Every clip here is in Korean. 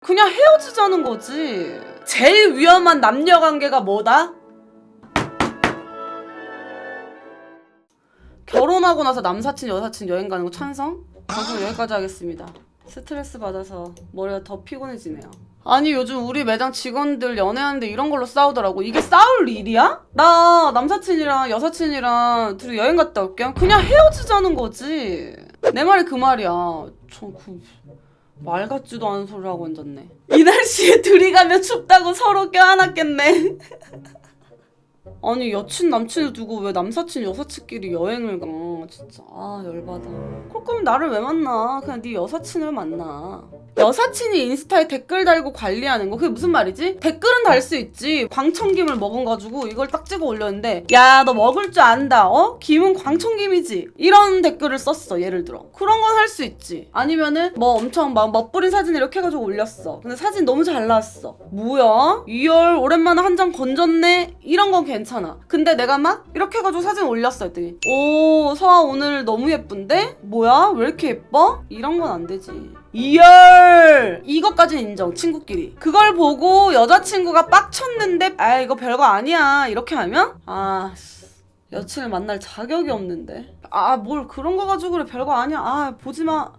그냥 헤어지자는 거지. 제일 위험한 남녀 관계가 뭐다? 결혼하고 나서 남사친 여사친 여행 가는 거 찬성? 방송 여기까지 하겠습니다. 스트레스 받아서 머리가 더 피곤해지네요. 아니 요즘 우리 매장 직원들 연애하는데 이런 걸로 싸우더라고. 이게 싸울 일이야? 나 남사친이랑 여사친이랑 둘이 여행 갔다 올게요. 그냥 헤어지자는 거지. 내 말이 그 말이야. 저 그 말 같지도 않은 소리 하고 앉았네. 이 날씨에 둘이 가면 춥다고 서로 껴안았겠네. 아니 여친 남친을 두고 왜 남사친 여사친끼리 여행을 가? 진짜 아 열받아. 거면 나를 왜 만나? 그냥 네 여사친을 만나. 여사친이 인스타에 댓글 달고 관리하는 거 그게 무슨 말이지? 댓글은 달 수 있지. 광천김을 먹어가지고 이걸 딱 찍어 올렸는데 야 너 먹을 줄 안다. 어? 김은 광천김이지. 이런 댓글을 썼어 예를 들어. 그런 건 할 수 있지. 아니면은 뭐 엄청 막 멋부린 사진 이렇게 해가지고 올렸어. 근데 사진 너무 잘 나왔어. 뭐야? 이열 오랜만에 한 장 건졌네? 이런 건 괜찮아. 근데 내가 막 이렇게 해가지고 사진 올렸어 했더니 오 서아 오늘 너무 예쁜데? 뭐야? 왜 이렇게 예뻐? 이런 건 안 되지. 이열! 이것까진 인정 친구끼리. 그걸 보고 여자친구가 빡쳤는데 아 이거 별거 아니야. 이렇게 하면? 아 씨, 여친을 만날 자격이 없는데. 아 뭘 그런 거 가지고 그래. 별거 아니야. 아 보지 마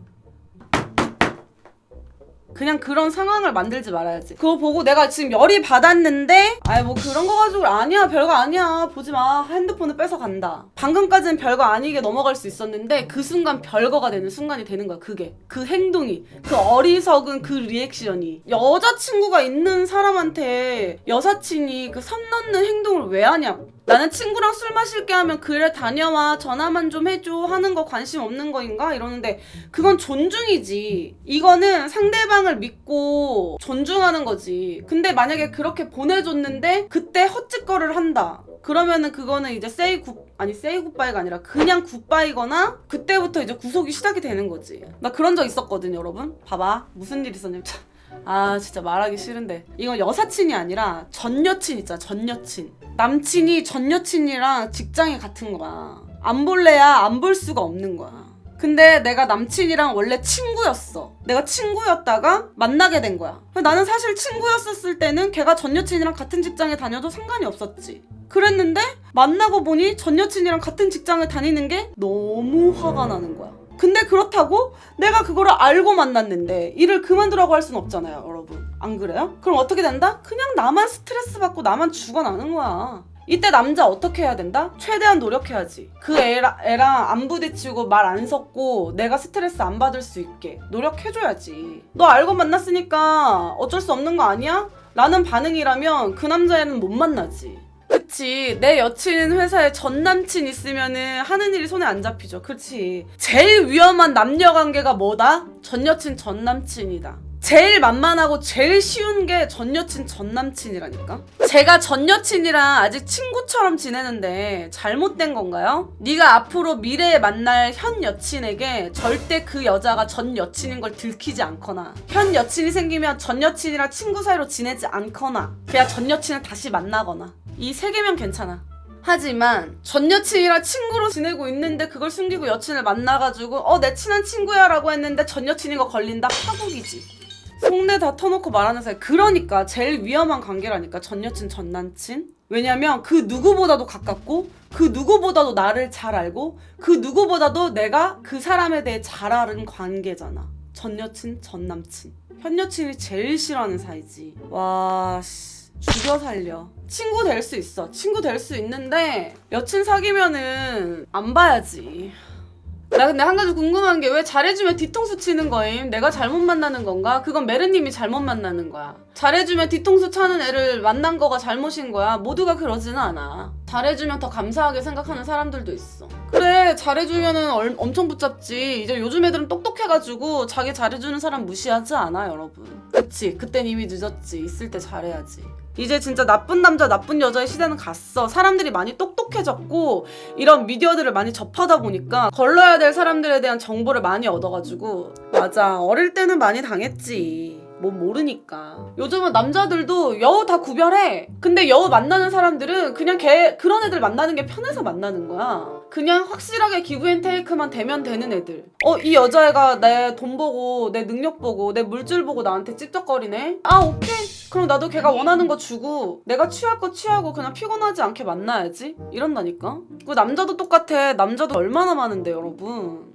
그냥 그런 상황을 만들지 말아야지. 그거 보고 내가 지금 열이 받았는데, 아이 뭐 그런 거 가지고 아니야 별거 아니야 보지 마 핸드폰을 뺏어 간다. 방금까지는 별거 아니게 넘어갈 수 있었는데 그 순간 별거가 되는 순간이 되는 거야. 그게 그 행동이 그 어리석은 그 리액션이 여자친구가 있는 사람한테 여사친이 그 선 넘는 행동을 왜 하냐? 나는 친구랑 술 마실게 하면 그래 다녀와 전화만 좀 해줘 하는 거 관심 없는 거인가 이러는데 그건 존중이지 이거는 상대방 을 믿고 존중하는 거지. 근데 만약에 그렇게 보내줬는데 그때 헛짓거리를 한다. 그러면은 그거는 이제 세이 굿 아니 세이 굿바이가 아니라 그냥 굿바이거나 그때부터 이제 구속이 시작이 되는 거지. 나 그런 적 있었거든 여러분. 봐봐. 무슨 일 있었냐면 참. 아 진짜 말하기 싫은데. 이건 여사친이 아니라 전 여친 있잖아 전 여친. 남친이 전 여친이랑 직장이 같은 거야. 안 볼래야 안 볼 수가 없는 거야 근데 내가 남친이랑 원래 친구였어 내가 친구였다가 만나게 된 거야 나는 사실 친구였었을 때는 걔가 전 여친이랑 같은 직장에 다녀도 상관이 없었지 그랬는데 만나고 보니 전 여친이랑 같은 직장을 다니는 게 너무 화가 나는 거야 근데 그렇다고 내가 그거를 알고 만났는데 일을 그만두라고 할 순 없잖아요, 여러분. 안 그래요? 그럼 어떻게 된다? 그냥 나만 스트레스 받고 나만 죽어나는 거야. 이때 남자 어떻게 해야 된다? 최대한 노력해야지. 그 애라, 애랑 안 부딪히고 말 안 섞고 내가 스트레스 안 받을 수 있게 노력해줘야지. 너 알고 만났으니까 어쩔 수 없는 거 아니야? 라는 반응이라면 그 남자애는 못 만나지. 그치 내 여친 회사에 전 남친 있으면은 하는 일이 손에 안 잡히죠 그치 제일 위험한 남녀 관계가 뭐다? 전 여친 전 남친이다 제일 만만하고 제일 쉬운 게 전 여친 전 남친이라니까 제가 전 여친이랑 아직 친구처럼 지내는데 잘못된 건가요? 네가 앞으로 미래에 만날 현 여친에게 절대 그 여자가 전 여친인 걸 들키지 않거나 현 여친이 생기면 전 여친이랑 친구 사이로 지내지 않거나 그냥 전 여친을 다시 만나거나 이 세 개면 괜찮아. 하지만 전 여친이랑 친구로 지내고 있는데 그걸 숨기고 여친을 만나가지고 어 내 친한 친구야라고 했는데 전 여친인 거 걸린다 파국이지. 속내 다 터놓고 말하는 사이 그러니까 제일 위험한 관계라니까 전 여친 전 남친. 왜냐면 그 누구보다도 가깝고 그 누구보다도 나를 잘 알고 그 누구보다도 내가 그 사람에 대해 잘 아는 관계잖아. 전 여친 전 남친. 현 여친이 제일 싫어하는 사이지. 와 씨. 죽여 살려. 친구 될 수 있어. 친구 될 수 있는데 여친 사귀면은 안 봐야지. 나 근데 한 가지 궁금한 게 왜 잘해주면 뒤통수 치는 거임? 내가 잘못 만나는 건가? 그건 메르님이 잘못 만나는 거야. 잘해주면 뒤통수 차는 애를 만난 거가 잘못인 거야. 모두가 그러지는 않아. 잘해주면 더 감사하게 생각하는 사람들도 있어. 그래, 잘해주면은 얼- 엄청 붙잡지. 이제 요즘 애들은 똑똑해가지고 자기 잘해주는 사람 무시하지 않아, 여러분. 그치, 그땐 이미 늦었지. 있을 때 잘해야지. 이제 진짜 나쁜 남자, 나쁜 여자의 시대는 갔어. 사람들이 많이 똑똑해졌고, 이런 미디어들을 많이 접하다 보니까 걸러야 될 사람들에 대한 정보를 많이 얻어가지고, 맞아. 어릴 때는 많이 당했지. 뭐 모르니까. 요즘은 남자들도 여우 다 구별해. 근데 여우 만나는 사람들은 그냥 걔, 그런 애들 만나는 게 편해서 만나는 거야. 그냥 확실하게 기브앤테이크만 되면 되는 애들. 어, 이 여자애가 내 돈 보고, 내 능력 보고, 내 물질 보고 나한테 찝쩍거리네? 아, 오케이. 그럼 나도 걔가 원하는 거 주고, 내가 취할 거 취하고 그냥 피곤하지 않게 만나야지? 이런다니까? 그 남자도 똑같아. 남자도 얼마나 많은데, 여러분.